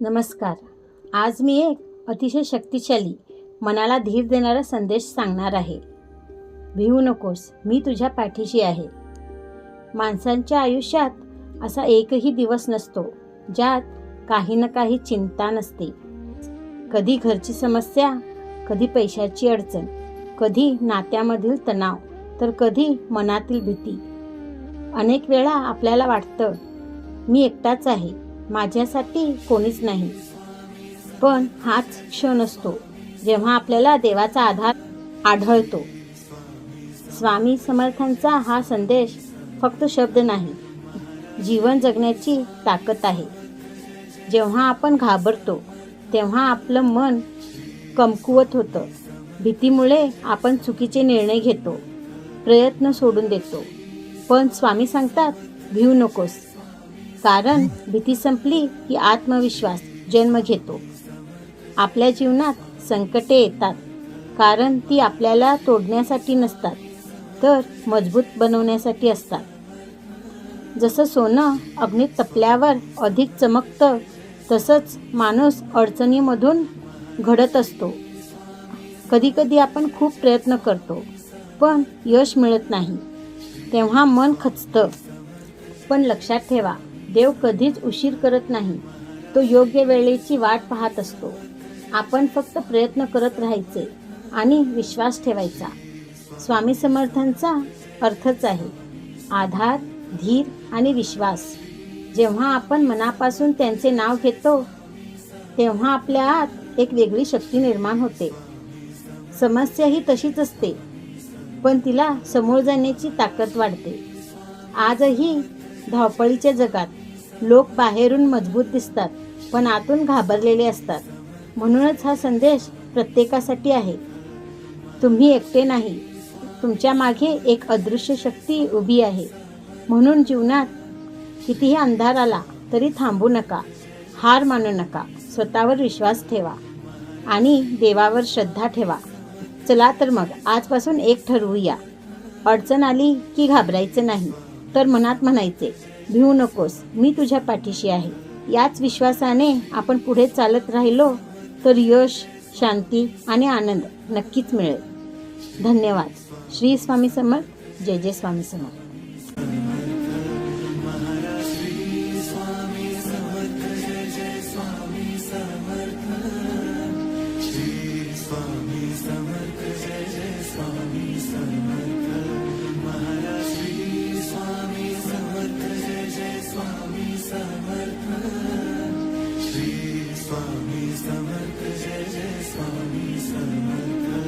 नमस्कार. आज मी एक अतिशय शक्तिशाली मनाला धीर देणारा संदेश सांगणार आहे. भिवू नकोस मी तुझ्या पाठीशी आहे. माणसांच्या आयुष्यात असा एकही दिवस नसतो ज्यात काही ना काही चिंता नसते. कधी घरची समस्या कधी पैशाची अडचण कधी नात्यामधील तणाव तर कधी मनातील भीती. अनेक वेळा आपल्याला वाटतं मी एकटाच आहे. माझ्यासाठी कोणीच नाही. पण हाच क्षण असतो जेव्हा आपल्याला देवाचा आधार आढळतो. स्वामी समर्थांचा हा संदेश फक्त शब्द नाही जीवन जगण्याची ताकद आहे. जेव्हा आपण घाबरतो तेव्हा आपलं मन कमकुवत होतं. भीतीमुळे आपण चुकीचे निर्णय घेतो प्रयत्न सोडून देतो. पण स्वामी सांगतात भिऊ नकोस. कारण भीती संपली की आत्मविश्वास जन्म घेतो. आपल्या जीवनात संकटे येतात कारण ती आपल्याला तोडण्यासाठी नसतात तर मजबूत बनवण्यासाठी असतात. जसं सोनं अग्नीत तपल्यावर अधिक चमकतं तसंच माणूस अडचणीमधून घडत असतो. कधीकधी आपण खूप प्रयत्न करतो पण यश मिळत नाही. तेव्हा मन खचतं. पण लक्षात ठेवा देव कधीच उशीर करत नाही. तो योग्य वेळेची वाट पाहत असतो. आपण फक्त प्रयत्न करत राहायचे आणि विश्वास ठेवायचा. स्वामी समर्थांचा अर्थच आहे. आधार धीर आणि विश्वास. जेव्हा आपण मनापासून त्यांचे नाव घेतो तेव्हा आपल्या आत एक वेगळी शक्ती निर्माण होते. समस्या ही तशीच असते पण तिला समोर जाण्याची ताकद वाढते. आजही धावपळीच्या जगात लोक बाहेरून मजबूत दिसतात पण आतून घाबरलेले असतात. म्हणूनच हा संदेश प्रत्येकासाठी आहे. तुम्ही एकटे नाही. तुमच्या मागे एक अदृश्य शक्ती उभी आहे. म्हणून जीवनात कितीही अंधार आला तरी थांबू नका. हार मानू नका. स्वतःवर विश्वास ठेवा. आणि देवावर श्रद्धा ठेवा. चला तर मग आजपासून एक ठरवूया. अडचण आली की घाबरायचं नाही तर मनात म्हणायचे भिवू नकोस मी तुझ्या पाठीशी आहे. याच विश्वासाने आपण पुढे चालत राहिलो तर यश शांती आणि आनंद नक्कीच मिळेल. धन्यवाद. श्री स्वामी समर्थ जय जय स्वामी समर्थ. श्री स्वामी समर्थ जय जय स्वामी समर्थ